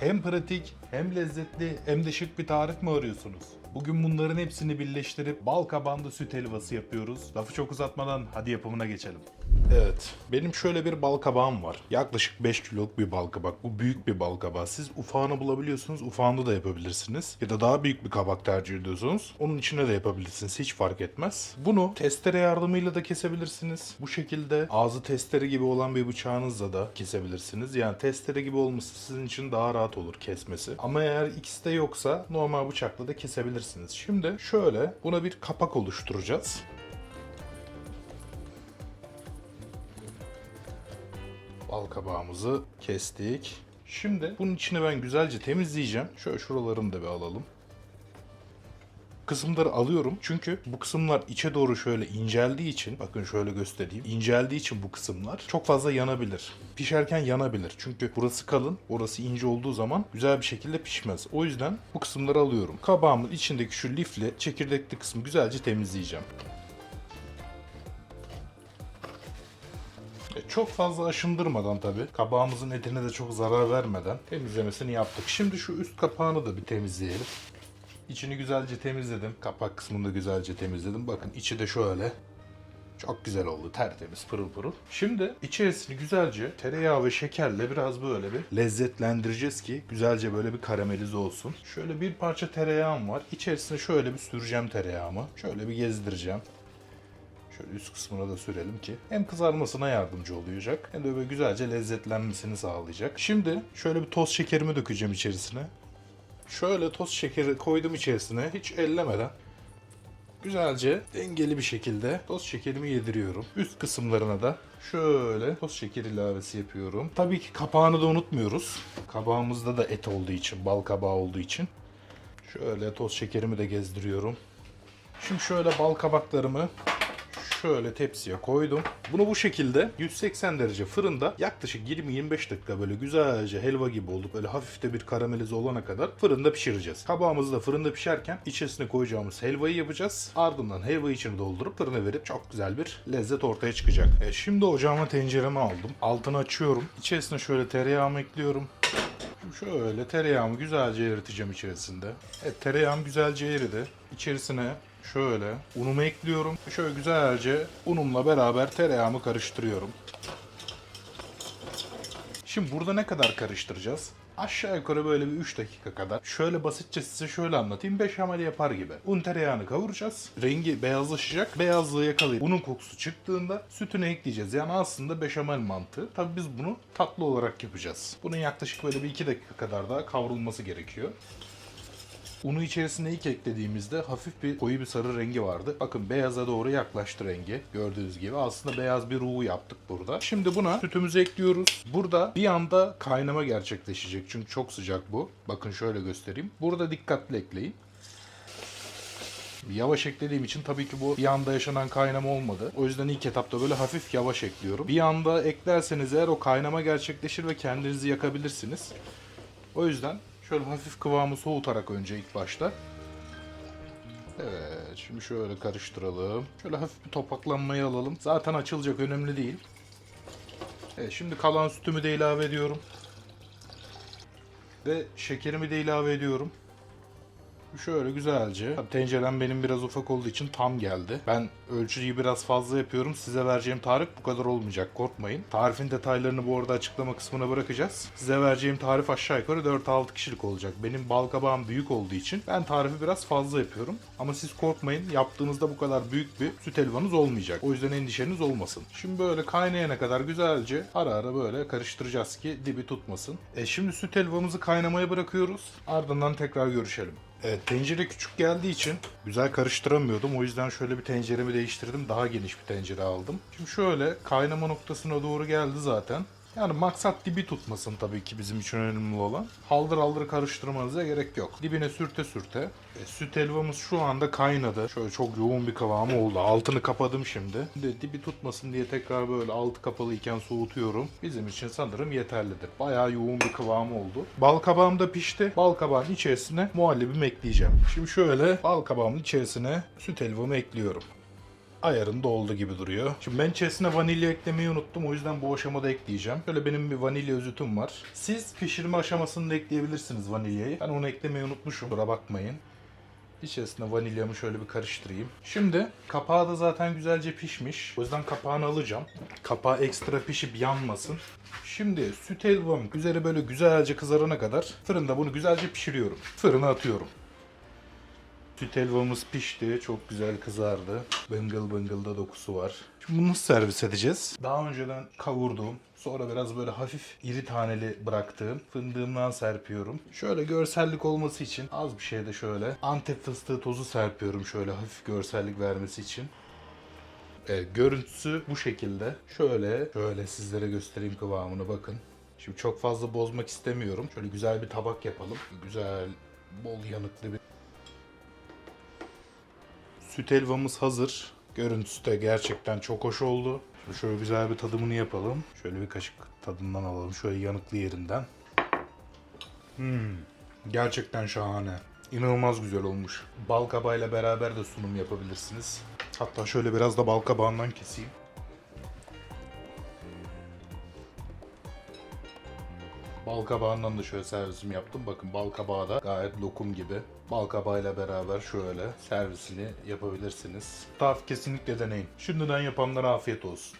Hem pratik, hem lezzetli, hem de şık bir tarif mi arıyorsunuz? Bugün bunların hepsini birleştirip bal kabağında süt helvası yapıyoruz. Lafı çok uzatmadan hadi yapımına geçelim. Evet, benim şöyle bir bal kabağım var. Yaklaşık 5 kiloluk bir bal kabak. Bu büyük bir bal kabağı. Siz ufağını bulabiliyorsunuz, ufağında da yapabilirsiniz. Ya da daha büyük bir kabak tercih ediyorsunuz. Onun içine de yapabilirsiniz, hiç fark etmez. Bunu testere yardımıyla da kesebilirsiniz. Bu şekilde ağzı testere gibi olan bir bıçağınızla da kesebilirsiniz. Yani testere gibi olması sizin için daha rahat olur kesmesi. Ama eğer ikisi de yoksa normal bıçakla da kesebilirsiniz. Şimdi şöyle buna bir kapak oluşturacağız. Bal kabağımızı kestik. Şimdi bunun içini ben güzelce temizleyeceğim. Şöyle şuralarını da bir alalım. Kısımları alıyorum çünkü bu kısımlar içe doğru şöyle inceldiği için bakın şöyle göstereyim. İnceldiği için bu kısımlar çok fazla yanabilir. Pişerken yanabilir. Çünkü burası kalın, orası ince olduğu zaman güzel bir şekilde pişmez. O yüzden bu kısımları alıyorum. Kabağımın içindeki şu lifli, çekirdekli kısmı güzelce temizleyeceğim. Çok fazla aşındırmadan tabi kabağımızın etine de çok zarar vermeden temizlemesini yaptık. Şimdi şu üst kapağını da bir temizleyelim. İçini güzelce temizledim. Kapak kısmını da güzelce temizledim. Bakın içi de şöyle. Çok güzel oldu. Tertemiz, pırıl pırıl. Şimdi içerisini güzelce tereyağı ve şekerle biraz böyle bir lezzetlendireceğiz ki güzelce böyle bir karamelize olsun. Şöyle bir parça tereyağım var. İçerisine şöyle bir süreceğim tereyağımı. Şöyle bir gezdireceğim. Şöyle üst kısmına da sürelim ki hem kızarmasına yardımcı olacak hem de böyle güzelce lezzetlenmesini sağlayacak. Şimdi şöyle bir toz şekerimi dökeceğim içerisine. Şöyle toz şekeri koydum içerisine hiç ellemeden. Güzelce dengeli bir şekilde toz şekerimi yediriyorum. Üst kısımlarına da şöyle toz şeker ilavesi yapıyorum. Tabii ki kapağını da unutmuyoruz. Kabağımızda da et olduğu için, bal kabağı olduğu için. Şöyle toz şekerimi de gezdiriyorum. Şimdi şöyle bal kabaklarımı şöyle tepsiye koydum. Bunu bu şekilde 180 derece fırında yaklaşık 20-25 dakika böyle güzelce helva gibi olup böyle hafif de bir karamelize olana kadar fırında pişireceğiz. Kabağımızı da fırında pişerken içerisine koyacağımız helvayı yapacağız. Ardından helvayı içine doldurup fırına verip çok güzel bir lezzet ortaya çıkacak. E, şimdi ocağıma tenceremi aldım. Altını açıyorum. İçerisine şöyle tereyağımı ekliyorum. Şöyle tereyağımı güzelce eriteceğim içerisinde. Evet tereyağım güzelce eridi. İçerisine şöyle unumu ekliyorum. Şöyle güzelce unumla beraber tereyağımı karıştırıyorum. Şimdi burada ne kadar karıştıracağız? Aşağı yukarı böyle bir 3 dakika kadar. Şöyle basitçe size şöyle anlatayım. Beşamel yapar gibi. Un tereyağını kavuracağız. Rengi beyazlaşacak. Beyazlığı yakalayıp unun kokusu çıktığında sütünü ekleyeceğiz. Yani aslında beşamel mantığı. Tabii biz bunu tatlı olarak yapacağız. Bunun yaklaşık böyle bir 2 dakika kadar daha kavrulması gerekiyor. Unu içerisine ilk eklediğimizde hafif bir koyu bir sarı rengi vardı. Bakın beyaza doğru yaklaştı rengi. Gördüğünüz gibi aslında beyaz bir ruhu yaptık burada. Şimdi buna sütümüzü ekliyoruz. Burada bir anda kaynama gerçekleşecek. Çünkü çok sıcak bu. Bakın şöyle göstereyim. Burada dikkatli ekleyin. Yavaş eklediğim için tabii ki bu bir anda yaşanan kaynama olmadı. O yüzden ilk etapta böyle hafif yavaş ekliyorum. Bir anda eklerseniz eğer o kaynama gerçekleşir ve kendinizi yakabilirsiniz. O yüzden şöyle hafif kıvamı soğutarak önce ilk başta. Evet, şimdi şöyle karıştıralım. Şöyle hafif bir topaklanmayı alalım. Zaten açılacak önemli değil. Evet, şimdi kalan sütümü de ilave ediyorum. Ve şekerimi de ilave ediyorum. Şöyle güzelce. Tencerem benim biraz ufak olduğu için tam geldi. Ben ölçüyü biraz fazla yapıyorum. Size vereceğim tarif bu kadar olmayacak. Korkmayın. Tarifin detaylarını bu arada açıklama kısmına bırakacağız. Size vereceğim tarif aşağı yukarı 4-6 kişilik olacak. Benim bal kabağım büyük olduğu için ben tarifi biraz fazla yapıyorum. Ama siz korkmayın. Yaptığınızda bu kadar büyük bir süt helvanız olmayacak. O yüzden endişeniz olmasın. Şimdi böyle kaynayana kadar güzelce ara ara böyle karıştıracağız ki dibi tutmasın. E şimdi süt helvamızı kaynamaya bırakıyoruz. Ardından tekrar görüşelim. Evet, tencere küçük geldiği için güzel karıştıramıyordum. O yüzden şöyle bir tenceremi değiştirdim. Daha geniş bir tencere aldım. Şimdi şöyle kaynama noktasına doğru geldi zaten. Yani maksat dibi tutmasın tabii ki bizim için önemli olan. Haldır haldır karıştırmanıza gerek yok. Dibine sürte sürte. E, süt helvamız şu anda kaynadı. Şöyle çok yoğun bir kıvamı oldu. Altını kapadım şimdi. Şimdi dibi tutmasın diye tekrar böyle altı kapalı iken soğutuyorum. Bizim için sanırım yeterlidir. Bayağı yoğun bir kıvamı oldu. Bal kabağım da pişti. Bal kabağın içerisine muhallebimi ekleyeceğim. Şimdi şöyle bal kabağımın içerisine süt helvamı ekliyorum. Ayarında oldu gibi duruyor. Şimdi ben içerisine vanilya eklemeyi unuttum. O yüzden bu aşamada ekleyeceğim. Şöyle benim bir vanilya özütüm var. Siz pişirme aşamasında ekleyebilirsiniz vanilyayı. Ben onu eklemeyi unutmuşum. Kusura bakmayın. İçerisine vanilyamı şöyle bir karıştırayım. Şimdi kapağı da zaten güzelce pişmiş. O yüzden kapağını alacağım. Kapağı ekstra pişip yanmasın. Şimdi süt helvam üzeri böyle güzelce kızarana kadar fırında bunu güzelce pişiriyorum. Fırına atıyorum. Süt helvamız pişti. Çok güzel kızardı. Bıngıl bıngıl da dokusu var. Şimdi bunu nasıl servis edeceğiz? Daha önceden kavurduğum, sonra biraz böyle hafif iri taneli bıraktığım fındığımdan serpiyorum. Şöyle görsellik olması için az bir şey de şöyle antep fıstığı tozu serpiyorum şöyle hafif görsellik vermesi için. Evet, görüntüsü bu şekilde. Şöyle, şöyle sizlere göstereyim kıvamını bakın. Şimdi çok fazla bozmak istemiyorum. Şöyle güzel bir tabak yapalım. Güzel, bol yanıklı bir Süt helvamız hazır. Görüntüsü de gerçekten çok hoş oldu. Şimdi şöyle güzel bir tadımını yapalım. Şöyle bir kaşık tadından alalım. Şöyle yanıklı yerinden. Hmm, gerçekten şahane. İnanılmaz güzel olmuş. Bal kabağıyla beraber de sunum yapabilirsiniz. Hatta şöyle biraz da bal kabağından keseyim. Bal kabağından da şöyle servisimi yaptım. Bakın bal kabağı da gayet lokum gibi. Bal kabağıyla beraber şöyle servisini yapabilirsiniz. Tarif kesinlikle deneyin. Şimdiden yapanlara afiyet olsun.